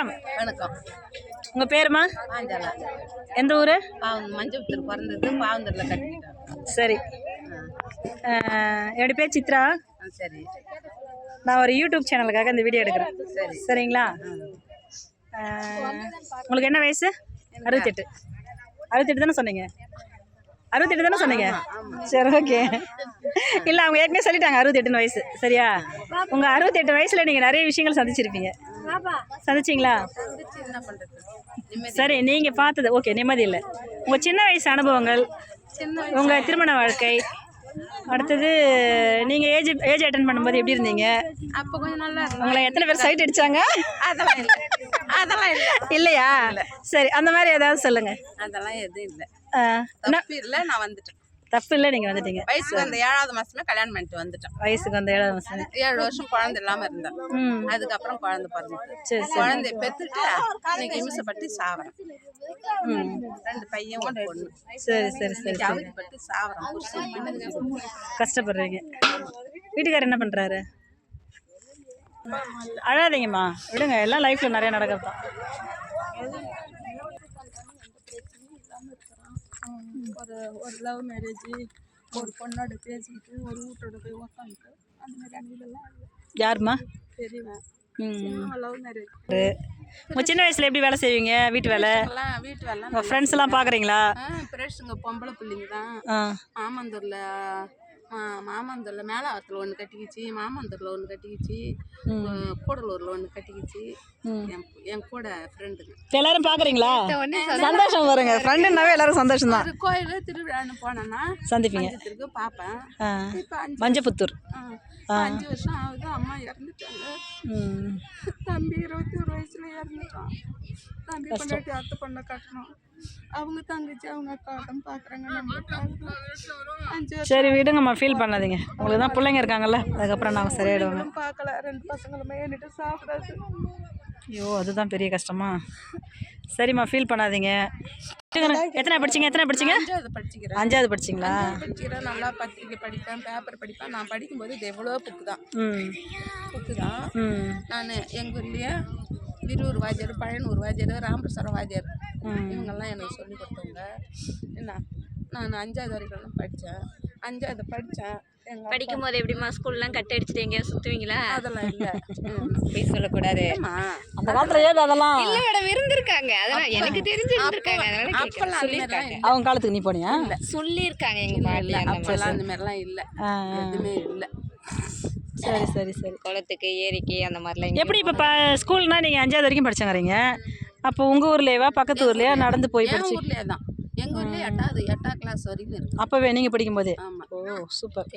வணக்கம். உங்கள் பேருமா? பாஞ்சாலா எந்த ஊர்? மஞ்சள் பிறந்தது பாவந்தூரில் கட்டிக்கிட்டோம். சரி. அஹ், என்னுடைய பேர் சித்ரா. சரி. நான் ஒரு யூடியூப் சேனலுக்காக இந்த வீடியோ எடுக்கிறேன். சரி. சரிங்களா? உங்களுக்கு என்ன வயசு? அறுபத்தெட்டு. அறுபத்தெட்டு தானே சொன்னீங்க? அறுபத்தெட்டு தானே சொன்னீங்க? சரி ஓகே. இல்லை அவங்க ஏற்கனவே சொல்லிட்டாங்க அறுபத்தெட்டுன்னு வயசு. சரியா? உங்கள் அறுபத்தெட்டு வயசில் நீங்கள் நிறைய விஷயங்கள் சந்திச்சிருப்பீங்க. சந்திச்சிங்களா சரி நீங்கள் பார்த்தது ஓகே நிம்மதி இல்லை. உங்கள் சின்ன வயசு அனுபவங்கள் உங்கள் திருமண வாழ்க்கை அடுத்தது நீங்கள் ஏஜ் ஏஜ் அட்டன் பண்ணும்போது எப்படி இருந்தீங்க? அப்போ கொஞ்சம் நல்லா உங்களை எத்தனை பேர் சைட் அடிச்சாங்க? அதெல்லாம் இல்லை. அதெல்லாம் இல்லை. இல்லையா? சரி அந்த மாதிரி ஏதாவது சொல்லுங்கள் அதெல்லாம் எதுவும் இல்லை. இல்லை நான் வந்துட்டேன். தப்பு இல்லை நீங்கள் வந்துட்டீங்க. வயசுக்கு அந்த ஏழாவது மாசமே கல்யாணம் பண்ணிட்டு வந்துட்டேன் வயசுக்கு வந்து ஏழாவது மாதம் ஏழு வருஷம் குழந்தை இல்லாம இருந்தேன் அதுக்கப்புறம் குழந்தை பிறந்தது. சரி குழந்தைய பெத்துட்டு இன்னைக்கு இமிசப்பட்டு சாவறேன் ரெண்டு பையன் ஒரு பொண்ணு. சரி சரி சரி அவதிப்பட்டு சாவறேன் கஷ்டப்படுறீங்க. வீட்டுக்காரர் என்ன பண்ணுறாரு அழாதீங்கம்மா. விடுங்க எல்லாம் லைஃப்பில் நிறைய நடக்கிறது தான் ஒரு ஒரு லவ் மேரேஜ் ஒரு பொண்ணோட பேசிக்கிட்டு ஒரு வீட்டோட போய் உக்காந்துட்டு அந்த மாதிரி அணிலெல்லாம் யாரும்மா? தெரியும்? ம். லவ் மேரேஜ் உங்கள் சின்ன வயசில் எப்படி வேலை செய்வீங்க? வீட்டு வேலை? எல்லாம் வீட்டு வேலை ஃப்ரெண்ட்ஸ் எல்லாம் பார்க்குறீங்களா பிரேஷுங்க பொம்பளை பிள்ளைங்க தான். ஆ. மாமந்தூரில் மாமந்தூரில் மேலாவத்தில் ஒன்று கட்டிக்கிச்சு மாமந்தூரில் ஒன்று கட்டிக்கிச்சு கூடலூரில் ஒன்று கட்டிக்கிச்சு. என் என் கூட ஃப்ரெண்டுங்க எல்லாரும் பார்க்குறீங்களா சந்தோஷம் வருங்க. ஃப்ரெண்டுனாவே எல்லாரும் சந்தோஷம் தான் கோயில் திருவிழான்னு போனேன்னா சந்திப்பீங்க. பார்ப்பேன் இப்போ அஞ்சு மஞ்சப்புத்தூர் ஆ, அஞ்சு வருஷம் ஆகுது. அம்மா இறந்துட்டாங்க. ம். தம்பி இருபத்தி ஒரு வயசுல இறந்துட்டான். தம்பி பொண்டாட்டி அத்தை பொண்ணை கட்டணும். அவங்க தங்கச்சி அவங்க அக்காட்டம் பார்க்குறாங்க நம்ம. அஞ்சு வருஷம் சரி விடுங்கம்மா. ஃபீல் பண்ணாதீங்க. உங்களுக்கு தான் பிள்ளைங்க இருக்காங்கல்ல. அதுக்கப்புறம் நாங்கள் சரியாயிடுவாங்க. பார்க்கல. ரெண்டு பசங்களுமே என்னிட்ட சாப்பிடாது. ஐயோ அதுதான் பெரிய கஷ்டமா? சரிம்மா ஃபீல் பண்ணாதீங்க. எத்தனை படிச்சீங்க? எத்தனை படிச்சீங்க? அஞ்சாவது படிச்சுக்கிறேன். அஞ்சாவது படிச்சிங்களா? படிச்சுக்கிறேன். நல்லா பத்திரிக்கை படிப்பேன் பேப்பர் படிப்பேன். நான் படிக்கும்போது இது எவ்வளோ புக்கு தான். புக்கு தான். நான் எங்கள் ஊர்லேயே விரூர் வாத்தியார் பழனூர் வாத்தியார் ராமபிரசாரம் வாத்தியார். இவங்கெல்லாம் எனக்கு சொல்லி கொடுத்தவங்க. என்ன? நான் அஞ்சாவது வரைக்கும் படித்தேன். அஞ்சாவது படித்தேன் எங்கள் படிக்கும் போது எப்படிம்மா ஸ்கூல்லாம் கட் அடிச்சுட்டு எங்கேயா சுத்துவீங்களா? அதெல்லாம் இல்லை. போய் சொல்லக்கூடாது. அந்த காலத்தில் ஏது அதெல்லாம்? இல்ல மேடம் இருந்திருக்காங்க அதெல்லாம் எனக்கு தெரிஞ்சு இருந்திருக்காங்க அதனால. அப்பெல்லாம் சொல்லியிருக்காங்க. அவங்க காலத்துக்கு நீ போனியா? சொல்லியிருக்காங்க எங்க இல்லை பாட்டி அந்த மாதிரி. அப்பெல்லாம் அந்த மாதிரிலாம் இல்லை. எதுவுமே இல்லை. சரி சரி சரி. குளத்துக்கு ஏரிக்கு அந்த மாதிரிலாம் எப்படி இப்போ ப ஸ்கூல்னா நீங்கள் அஞ்சாவது வரைக்கும் படிச்சங்கிறீங்க. அப்போ உங்கள் ஊர்லேயேவா பக்கத்து ஊர்லேயா நடந்து போய் படிச்சு ஊர்லேயே தான். எங்கள் ஊர்லேயே எட்டாவது எட்டாம் கிளாஸ் வரைக்கும் இருக்கு. அப்போவே நீங்கள் படிக்கும்போதே? ஆமாம் ஓ சூப்பர்.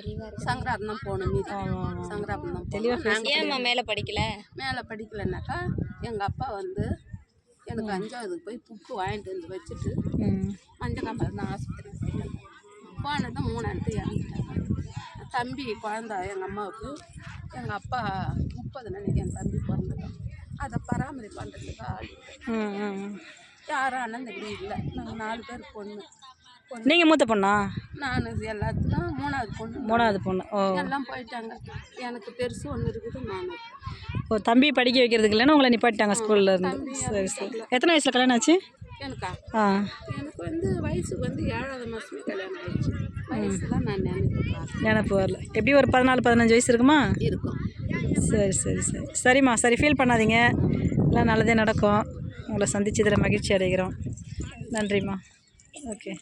சங்கராபம் தான் போகணும் மீதி. சங்கராபம் தான் தெளிவா போகணும். நாங்க ஏம்மா மேல படிக்கல? மேலே படிக்கலைன்னாக்கா எங்கள் அப்பா வந்து எனக்கு அஞ்சாவதுக்கு போய் புக்கு வாங்கிட்டு வந்து வச்சுட்டு ம். மஞ்சக்காம்பல் தான் ஆஸ்பத்திரிக்கு போயிட்டாங்க. போனது மூணாண்டு இறந்துட்டாங்க தம்பி குழந்த எங்கள் அம்மாவுக்கு எங்கள் அப்பா முப்பது நாளைக்கு என் தம்பி பிறந்துட்டான். அதை பராமரிப்பு பண்ணுறதுக்கு ஆள் யாரும் அண்ணன் தம்பி இல்லை நாங்கள் நாலு பேர் பொண்ணு. நீங்கள் மூத்த பொண்ணா? நான் எல்லாத்துக்கும் மூணாவது பொண்ணு. மூணாவது பொண்ணு. ஓ. எல்லாம் போயிட்டாங்க. எனக்கு பெருசு ஒன்று இருக்குது நான். ஓ தம்பி படிக்க வைக்கிறதுக்கு இல்லைன்னா உங்களை நிப்பாட்டிட்டாங்க ஸ்கூல்ல இருந்து. சரி சரி. எத்தனை வயசில் கல்யாணம் ஆச்சு? எனக்கா? ஆ. எனக்கு வந்து வயசுக்கு வந்து ஏழாவது மாதமே கல்யாணம் ஆயிடுச்சு. வயசு தான் நான் நினைக்கிறேன் நினப்பு வரல. எப்படி ஒரு பதினாலு பதினஞ்சு வயசு இருக்குமா? இருக்கும். சரி சரி சரி. சரிம்மா சரி ஃபீல் பண்ணாதீங்க. எல்லாம் நல்லதே நடக்கும். உங்களை சந்திச்சதில் மகிழ்ச்சி அடைகிறோம். நன்றிம்மா. ஓகே